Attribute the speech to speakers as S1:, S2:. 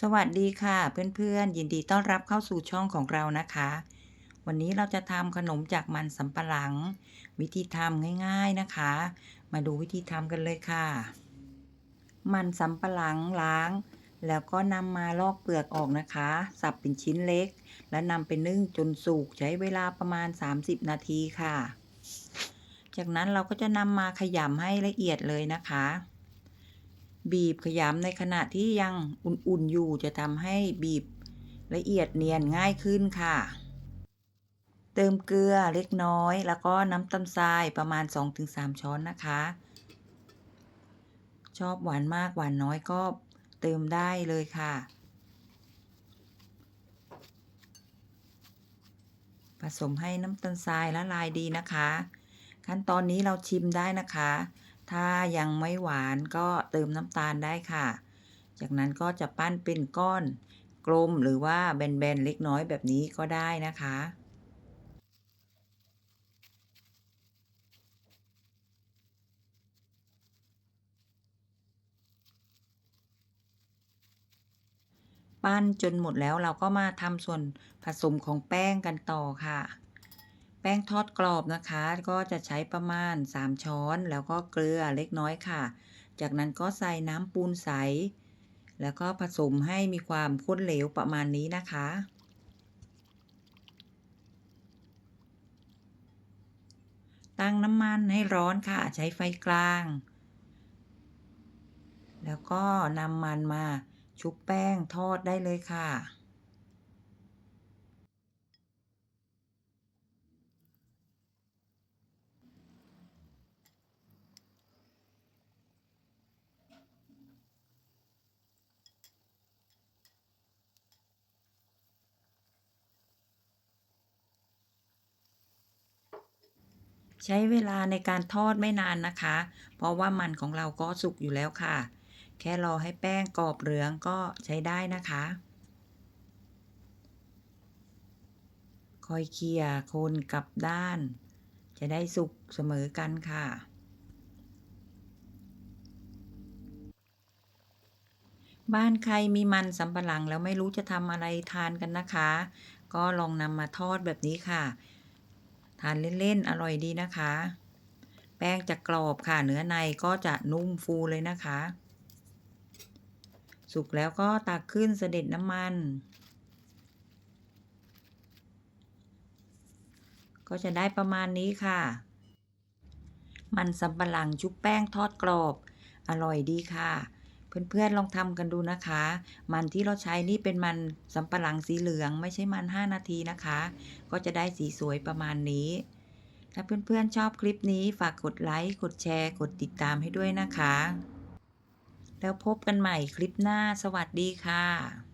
S1: สวัสดีค่ะ เพื่อนๆ ยินดีต้อนรับเข้าสู่ช่องของเรานะคะ วันนี้เราจะทำขนมจากมันสำปะหลัง วิธีทำง่ายๆนะคะ มาดูวิธีทำกันเลยค่ะ มันสำปะหลังล้าง แล้วก็นำมาลอกเปลือกออกนะคะ สับเป็นชิ้นเล็ก แล้วนำไปนึ่งจนสุกใช้เวลาประมาณ 30 นาทีค่ะ จากนั้นเราก็จะนำมาขยำให้ละเอียดเลยนะคะ บีบขยำในขณะที่ยังอุ่นๆอยู่จะทำให้บีบละเอียดเนียนง่ายขึ้นค่ะ เติมเกลือเล็กน้อย แล้วก็น้ำตาลทรายประมาณ 2-3 ช้อนนะคะ ชอบหวานมากหวานน้อยก็เติมได้เลยค่ะ ผสมให้น้ำตาลทรายละลายดีนะคะ ขั้นตอนนี้เราชิมได้นะคะ ถ้ายังไม่หวานก็เติมน้ำตาลได้ค่ะ จากนั้นก็จะปั้นเป็นก้อนกลมหรือว่าแบนๆเล็กน้อยแบบนี้ก็ได้นะคะปั้นจนหมดแล้วเราก็มาทำส่วนผสมของแป้งกันต่อค่ะ ป้งทอดกรอบนะคะ ก็จะใช้ประมาณ 3 ช้อน แล้วก็เกลือเล็กน้อยค่ะ จากนั้นก็ใส่น้ำปูนใส แล้วก็ผสมให้มีความข้นเหลวประมาณนี้นะคะ ตั้งน้ำมันให้ร้อนค่ะ ใช้ไฟกลาง แล้วก็นำมันมาชุบแป้งทอดได้เลยค่ะ ใช้เวลาในการทอดไม่นานนะคะ เพราะว่ามันของเราก็สุกอยู่แล้วค่ะ แค่รอให้แป้งกรอบเหลืองก็ใช้ได้นะคะ คอยเคี่ยคนกลับด้าน จะได้สุกเสมอกันค่ะ บ้านใครมีมันสำปะหลังแล้วไม่รู้จะทำอะไรทานกันนะคะ ก็ลองนำมาทอดแบบนี้ค่ะ ทานเล่นๆ อร่อยดีนะคะ แป้งจะกรอบค่ะ เนื้อในก็จะนุ่มฟูเลยนะคะ สุกแล้วก็ตักขึ้นเสด็จน้ำมัน ก็จะได้ประมาณนี้ค่ะ มันสำปะหลังชุบแป้งทอดกรอบ อร่อยดีค่ะ เพื่อนๆลองทำกันดูนะคะ มันที่เราใช้นี่เป็นมันสำปะหลังสีเหลืองไม่ใช่มัน 5 นาทีนะคะ ก็จะได้สีสวยประมาณนี้ ถ้าเพื่อนๆชอบคลิปนี้ฝากกดไลค์กดแชร์ กดติดตามให้ด้วยนะคะ แล้วพบกันใหม่คลิปหน้าสวัสดีค่ะ